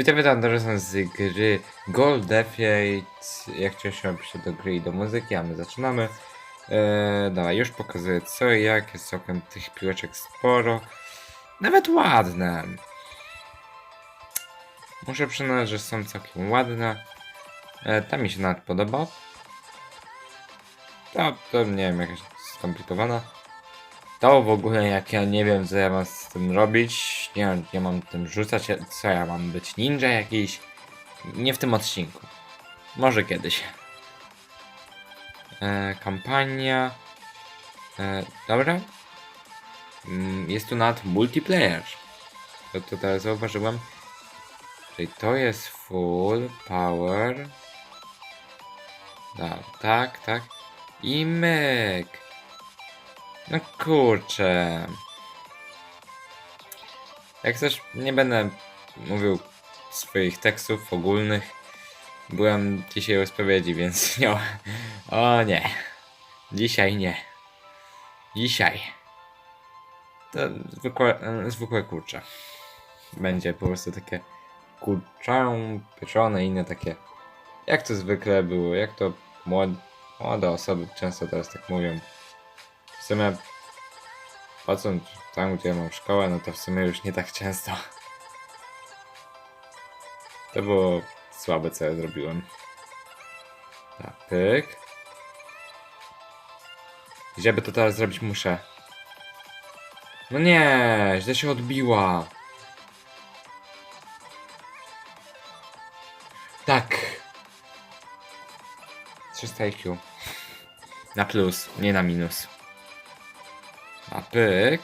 Witam, witam, Dorosłem z gry Gold Defiate. Jak wcześniej piszę do gry i do muzyki, a my zaczynamy. Eee, dobra, już pokazuję co i jak. Jest całkiem tych piłeczek sporo. Nawet ładne. Muszę przyznać, że są całkiem ładne. E, ta mi się nawet podoba. To, to nie wiem, jakaś skomplikowana. To w ogóle jak ja nie wiem co ja mam z tym robić, nie, nie mam tym rzucać, co ja mam być ninja jakiś. Nie w tym odcinku. Może kiedyś. E, kampania. E, dobra. Mm, Jest tu nawet multiplayer. To tutaj zauważyłem. Czyli to jest full power. Da, tak, tak. I myk. No kurczę. Jak coś nie będę mówił swoich tekstów ogólnych. Byłem dzisiaj u spowiedzi, więc nie. O nie. Dzisiaj nie. Dzisiaj. To zwykłe, e, zwykłe kurcze. Będzie po prostu takie kurczę, pieczone i inne takie. Jak to zwykle było, jak to młode, młode osoby często teraz tak mówią. Sumie patrząc tam, gdzie mam szkołę, no to w sumie już nie tak często. To było słabe, co ja zrobiłem. Tak, pyk. Żeby to teraz zrobić, muszę. No nie, źle się odbiła. Tak. 300 IQ. Na plus, nie na minus. A pyk.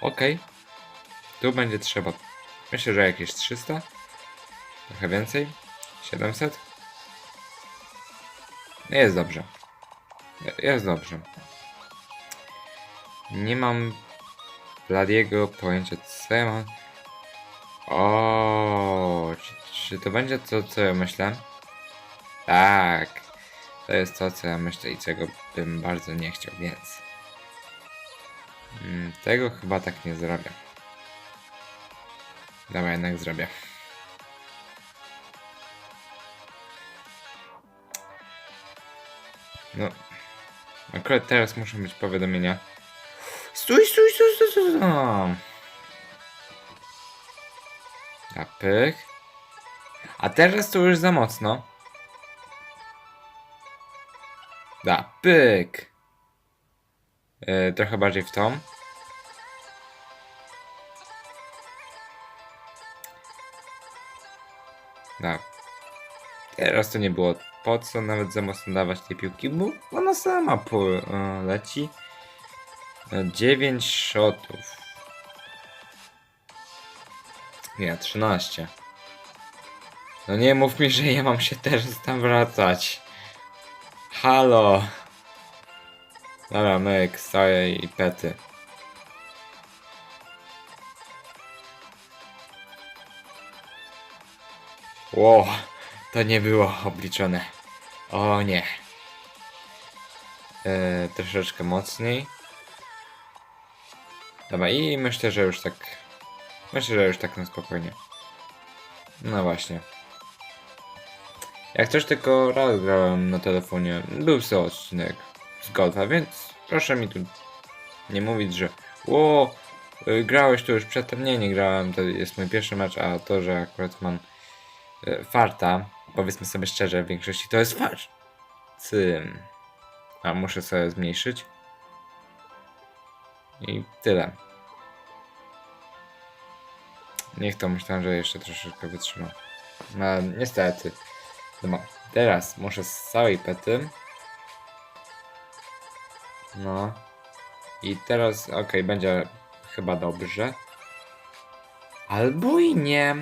Okej. Tu będzie trzeba. Myślę, że jakieś 300. Trochę więcej. 700. Jest dobrze. Jest dobrze. Nie mam bladiego pojęcia co ja mam. O, czy, czy to będzie to, co ja myślę? Tak. To jest to, co ja myślę i czego bym bardzo nie chciał, więc. Mm, Tego chyba tak nie zrobię. Dobra, jednak zrobię. No. Akurat teraz muszą być powiadomienia. Stój, stój, stój, stój, stój. stój. A pyk. A teraz to już za mocno. Da, pyk. E, trochę bardziej w tą. Da. Teraz to nie było po co nawet za mocno dawać tej piłki, bo ona sama po, e, leci. 9 shotów. Nie, 13. No nie mów mi, że ja mam się teraz tam wracać. Halo. Dobra, myk, stoję i pety. Ło, to nie było obliczone. O nie. E, troszeczkę mocniej. Dobra, i myślę, że już tak. Myślę, że już tak na spokojnie. No właśnie. Jak coś tylko raz grałem na telefonie, był to odcinek z golfa, więc proszę mi tu nie mówić, że o, y, grałeś tu już przedtem, nie, nie grałem, to jest mój pierwszy mecz, a to, że akurat mam y, farta, powiedzmy sobie szczerze, w większości to jest fart. Cym. A muszę sobie zmniejszyć. I tyle. Niech to myślałem, że jeszcze troszeczkę wytrzyma. No, niestety. No, teraz muszę z całej pety. No. I teraz, okej, będzie chyba dobrze. Albo i nie.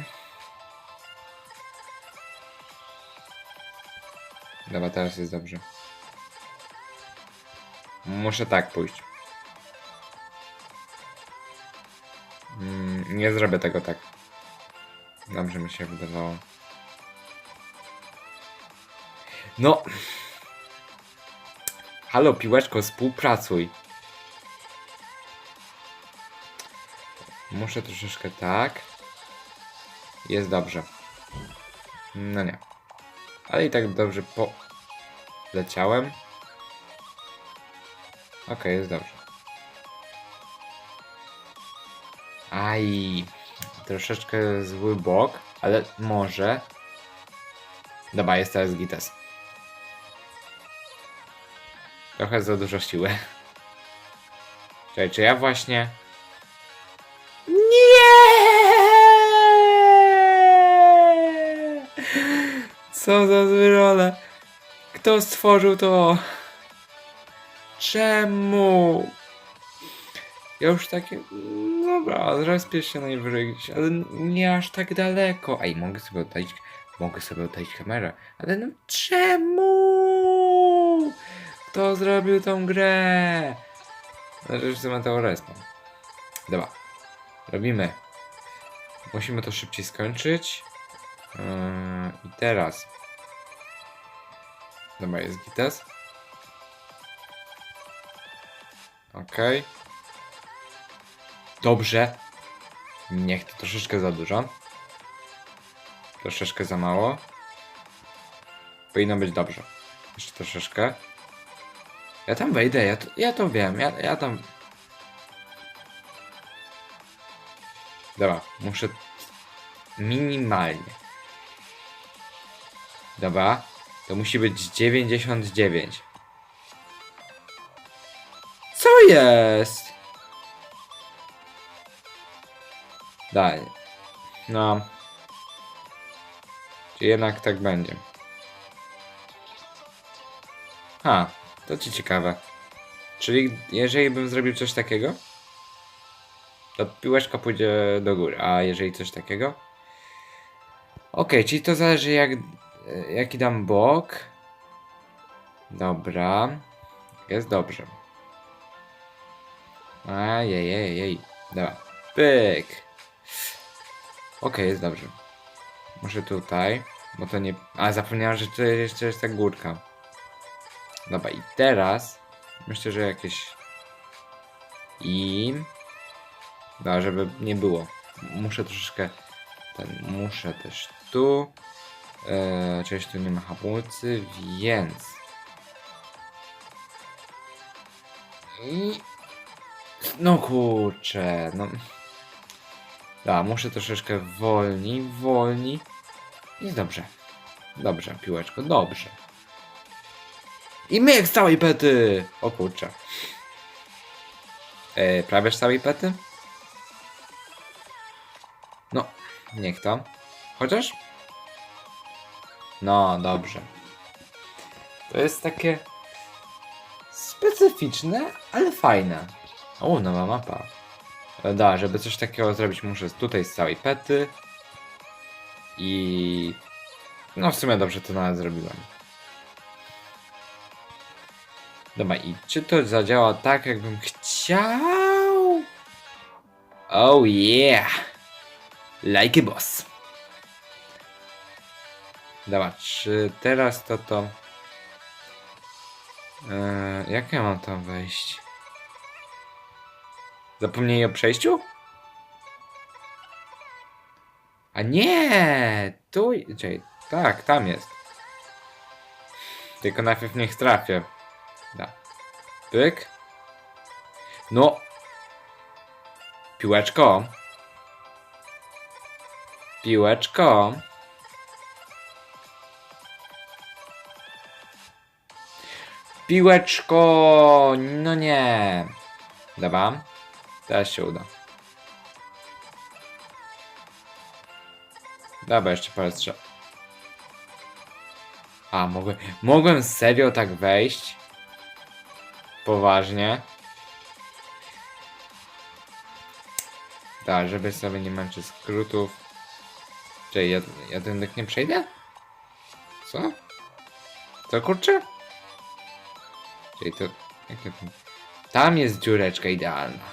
Dobra, teraz jest dobrze. Muszę tak pójść. Mm, nie zrobię tego tak. Dobrze mi się wydawało. No. Halo, piłeczko, współpracuj. muszę troszeczkę tak. Jest dobrze. No nie. Ale i tak dobrze po... Leciałem. Okej, jest dobrze. Aj, troszeczkę zły bok, ale może. Dobra, jest teraz gites. Trochę za dużo siły. Czekaj, czy ja właśnie... Nie! Co za zły role. Kto stworzył to? Czemu? Ja już takie. Dobra, zrespię się najwyżej gdzieś, ale nie aż tak daleko. Ej, mogę sobie oddalić. Mogę sobie oddalić kamerę. Ale no czemu? Kto zrobił tą grę? Znaczy, że ma respawn. Dobra. Robimy. Musimy to szybciej skończyć. Yy, I teraz. Dobra, jest gites. Okej. Dobrze. Niech to troszeczkę za dużo. Troszeczkę za mało. Powinno być dobrze. Jeszcze troszeczkę. Ja tam wejdę, ja to, ja to wiem, ja, ja tam... Dobra, muszę... Minimalnie. Dobra, to musi być 99. Co jest? Daj. No. Czy jednak tak będzie? Ha, to ci ciekawe. Czyli jeżeli bym zrobił coś takiego, to piłeczka pójdzie do góry, a jeżeli coś takiego? Okej, czyli to zależy jak, jaki dam bok. Dobra. Jest dobrze. Ajajajaj. Dobra. Pyk. Okej, jest dobrze. Muszę tutaj, bo to nie... A, zapomniałem, że to jeszcze jest ta górka. Dobra, i teraz myślę, że jakieś... I... Dobra, żeby nie było. Muszę troszeczkę... Ten, muszę też tu... Eee, cześć, tu nie ma hamulcy, więc... I... No kurczę, no... Da, muszę troszeczkę wolniej, wolniej. Jest dobrze. Dobrze, piłeczko, dobrze. I myk z całej pety! O kurczę. E, prawie z całej pety? No, niech to. Chociaż? No, dobrze. To jest takie specyficzne, ale fajne. O, nowa mapa. E, Da, żeby coś takiego zrobić, muszę tutaj z całej pety. I. No, w sumie dobrze to nawet zrobiłem. Dobra, i czy to zadziała tak, jakbym chciał? Oh yeah! Like a boss. Dobra, czy teraz to to... Eee, jak ja mam tam wejść? Zapomnieli o przejściu? A nie! Tu... Czekaj, tak, tam jest. Tylko najpierw niech trafię. Da. Pyk. No. Piłeczko. Piłeczko. Piłeczko. No nie. Dobra. Teraz się uda. Dobra, jeszcze parę strzał. A, mogłem, mogłem serio tak wejść? Poważnie? Tak, żeby sobie nie męczyć skrótów. Czy ja, ja ten dek nie przejdę? Co? Co kurczę? Czyli to... Jak to tam jest dziureczka idealna.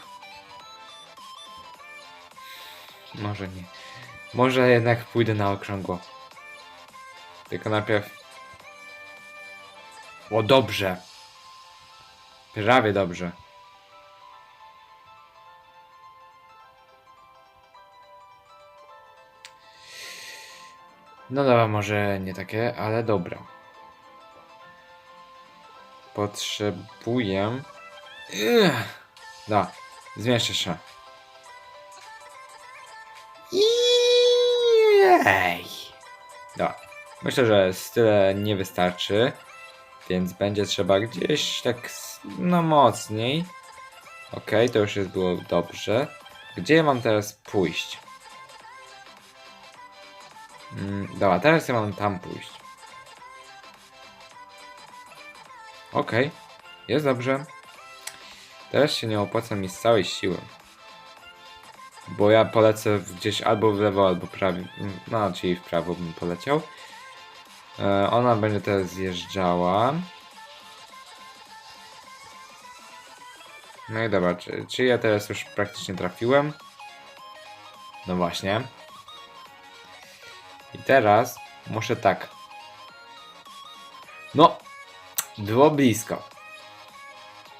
Może nie. Może jednak pójdę na okrągło. Tylko najpierw... O, dobrze. Prawie dobrze. No dobra, może nie takie, ale dobra. Potrzebuję... Ech. Da, zmieszczę się. Jej. Da. Myślę, że tyle nie wystarczy więc będzie trzeba gdzieś tak no mocniej. Okej, to już jest było dobrze. Gdzie mam teraz pójść? Mm, dobra, teraz ja mam tam pójść. Okej, jest dobrze. Teraz się nie opłaca mi z całej siły. Bo ja polecę gdzieś albo w lewo, albo prawie. No, czyli w prawo bym poleciał. E, ona będzie teraz zjeżdżała. No i dobra, czy, czy ja teraz już praktycznie trafiłem? No właśnie. I teraz muszę tak. No, było blisko.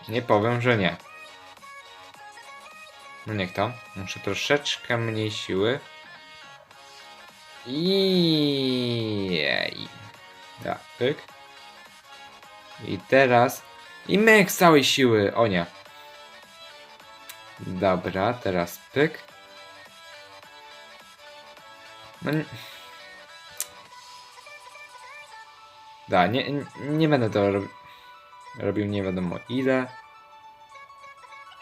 Nie powiem, że nie. No niech to. Muszę troszeczkę mniej siły. I Da, pyk. I teraz. I myk z całej siły. O nie. Dobra, teraz pyk. No nie... Da, nie, nie będę to rob... robił nie wiadomo ile.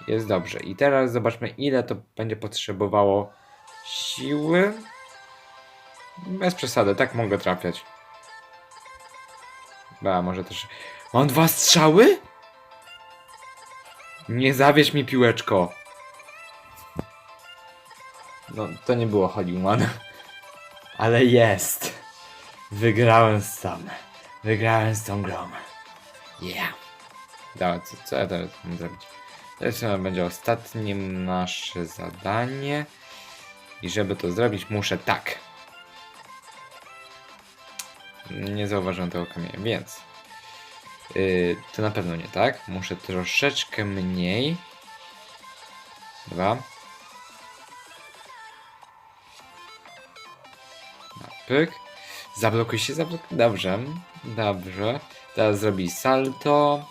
Jest dobrze. I teraz zobaczmy ile to będzie potrzebowało siły. Bez przesady, tak mogę trafiać. Ba, może też... Mam dwa strzały? Nie zawieź mi piłeczko. No, to nie było Hollywood. Ale jest. Wygrałem sam. Wygrałem z tą grą. Yeah. Dobra, co, co ja teraz mam zrobić? Chyba będzie ostatnie nasze zadanie. I żeby to zrobić, muszę tak. Nie zauważyłem tego kamienia, więc. Yy, to na pewno nie tak. Muszę troszeczkę mniej. Dwa. Na pyk. Zablokuj się, zablokuj. Dobrze. Dobrze. Teraz zrobi salto.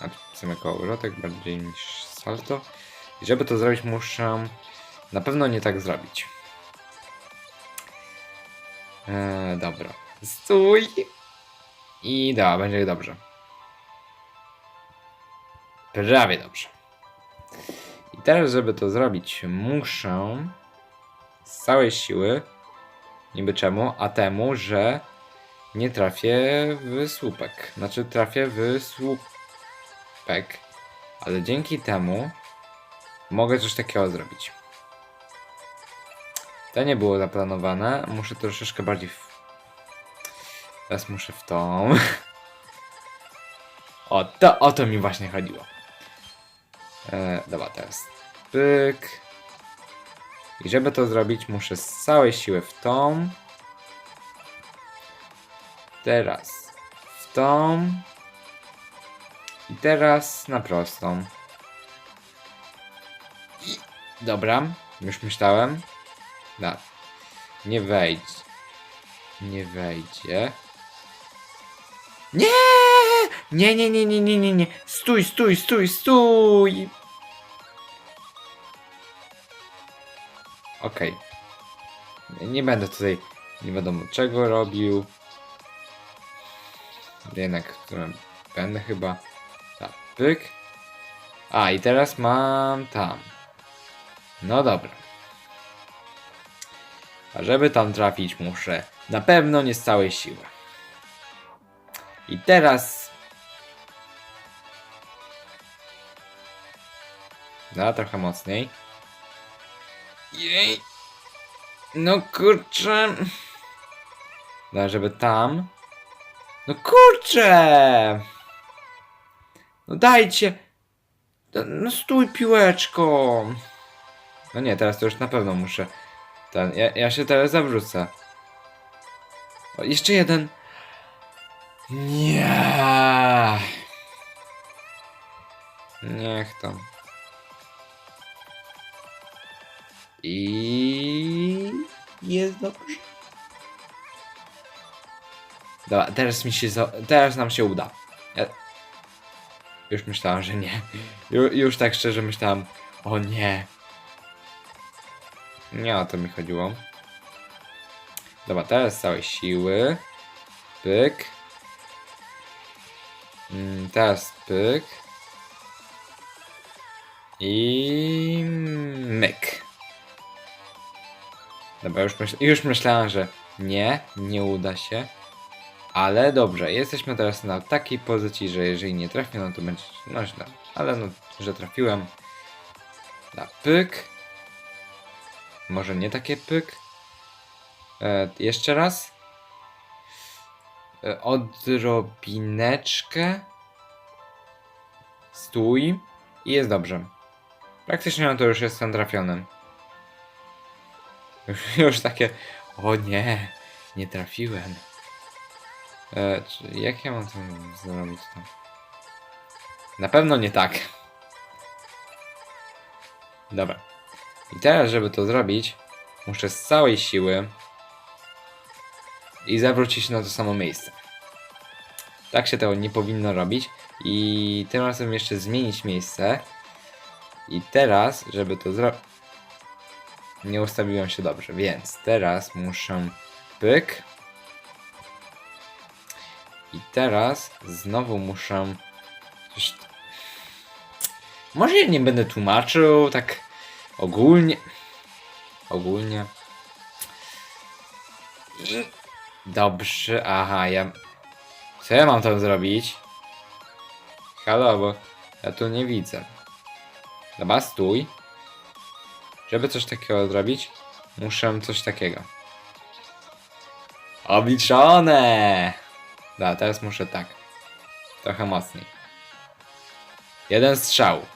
A sumie kołowrotek bardziej niż salto. I żeby to zrobić, muszę na pewno nie tak zrobić. Eee, dobra. Stój! I da, będzie dobrze. Prawie dobrze. I teraz, żeby to zrobić, muszę z całej siły, niby czemu, a temu, że nie trafię w słupek. Znaczy trafię w słupek, ale dzięki temu mogę coś takiego zrobić. To nie było zaplanowane, muszę troszeczkę bardziej. Teraz muszę w tą... O, to, o to mi właśnie chodziło. E, dobra, teraz pyk. I żeby to zrobić, muszę z całej siły w tą. Teraz w tą. I teraz na prostą. I, dobra, już myślałem. Da. Nie wejdź. Nie wejdzie. Nie! Nie, nie, nie, nie, nie, nie, nie. Stój, stój, stój, stój! Okej. Nie- Nie będę tutaj nie wiadomo czego robił. Jednak będę chyba. Tak, pyk. A i teraz mam tam. No dobra. A żeby tam trafić muszę na pewno nie z całej siły. I teraz. No, trochę mocniej. Jej. No kurczę. No, żeby tam. No kurczę! No dajcie! No, no stój piłeczko! No nie, teraz to już na pewno muszę. Ten, ja, ja się teraz zawrócę. O, jeszcze jeden. Nie. Niech to. I jest dobrze. Dobra, teraz mi się, teraz nam się uda. Ja... Już myślałem, że nie. Ju, już tak szczerze myślałem, o nie. Nie o to mi chodziło. Dobra, teraz z całej siły. Pyk. Mm, teraz pyk. I myk. Dobra, już, myśl, już myślałem, że nie, nie uda się. Ale dobrze, jesteśmy teraz na takiej pozycji, że jeżeli nie trafię, no to będzie no źle. Ale no, że trafiłem. Na pyk. Może nie takie pyk. E, jeszcze raz. E, odrobineczkę. Stój. I jest dobrze. Praktycznie no to już jestem trafionym. Już, takie. O nie, nie trafiłem. E, czy, jak ja mam to zrobić? Na pewno nie tak. Dobra. I teraz, żeby to zrobić, muszę z całej siły i zawrócić na to samo miejsce. Tak się tego nie powinno robić. I tym razem jeszcze zmienić miejsce. I teraz, żeby to zrobić. Nie ustawiłem się dobrze, więc teraz muszę pyk. I teraz znowu muszę. Może ja nie będę tłumaczył tak ogólnie. Ogólnie. Dobrze, aha, ja. Co ja mam tam zrobić? Halo, bo ja tu nie widzę. Dobra, stój. Żeby coś takiego zrobić, muszę coś takiego. Obliczone! Dobra, teraz muszę tak. Trochę mocniej. Jeden strzał.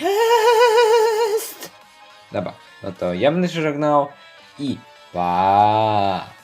Jest! Dobra, no to ja będę się żegnał i 哇。